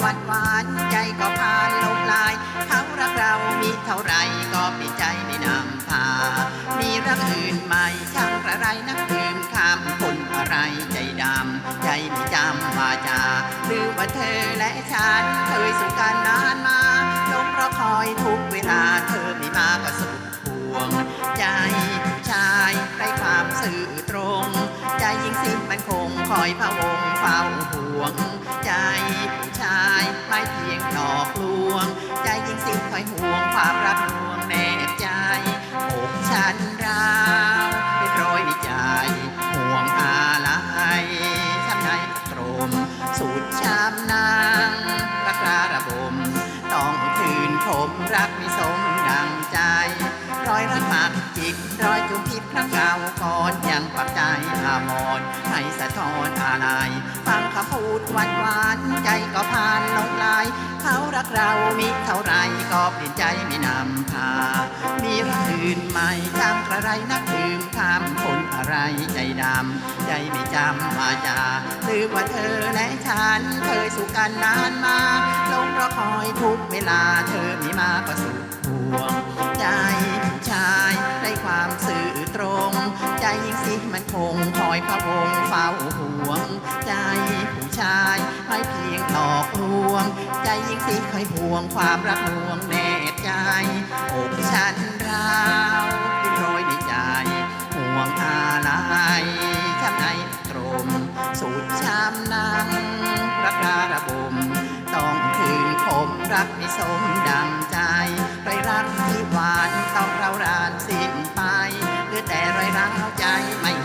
หวานหวานใจก็พานลงลาย เขารักเรามีเท่าไรก็ปีใจไม่นำพา มีรักอื่นไหมช่างระไรนักคืนข้ามคนอะไรใจดำใจไม่จำวาจาหรือว่าเธอและฉันเคยสุขกันนานมาลงเพราะคอยทุกเวลาเธอไม่มาก็สุดห่วง ใจผู้ชายไรความสื่อ สิ้นมันคงคอยพะวงเฝ้าห่วง ใจผู้ชายไม่เพียงหลอกลวง ใจยิ่งสิ้นคอยห่วงความรักลวงแนบใจอกฉันร้าวเป็นรอยในใจ ห่วงอะไรช้ำในตรมสูดช้ำนางรักราระบม ต้องคืนผมรักไม่สมดังใจ รอยรัก จิตรอยจุมพิษครั้งเก่าก่อนยังปักใจอามรให้สะท้อนอะไร ฟังคำพูดหวานหวานใจก็ผ่านลงลาย เขารักเรามิเท่าไรก็เปลี่ยนใจไม่นำพา มีรักอื่นใหม่จำใครนักลืมคำคนอะไรใจดำ ใจไม่จำวาจาลืมว่าเธอและฉันเคยสู่กันนานมาลงรอคอยทุกเวลาเธอไม่มาก็สุด สิมันคงคอยพะวงเฝ้าห่วง ใจผู้ชายไม่เพียงหลอกลวง ใจยิ่งสิคอยห่วงความรักลวงแนบใจอกฉันร้าวเป็นรอยในใจ ห่วงอะไรช้ำในตรมสูดช้ำนังรักราระบมต้องคืนคมรักไม่สมดังใจไรรักที่หวา Bye.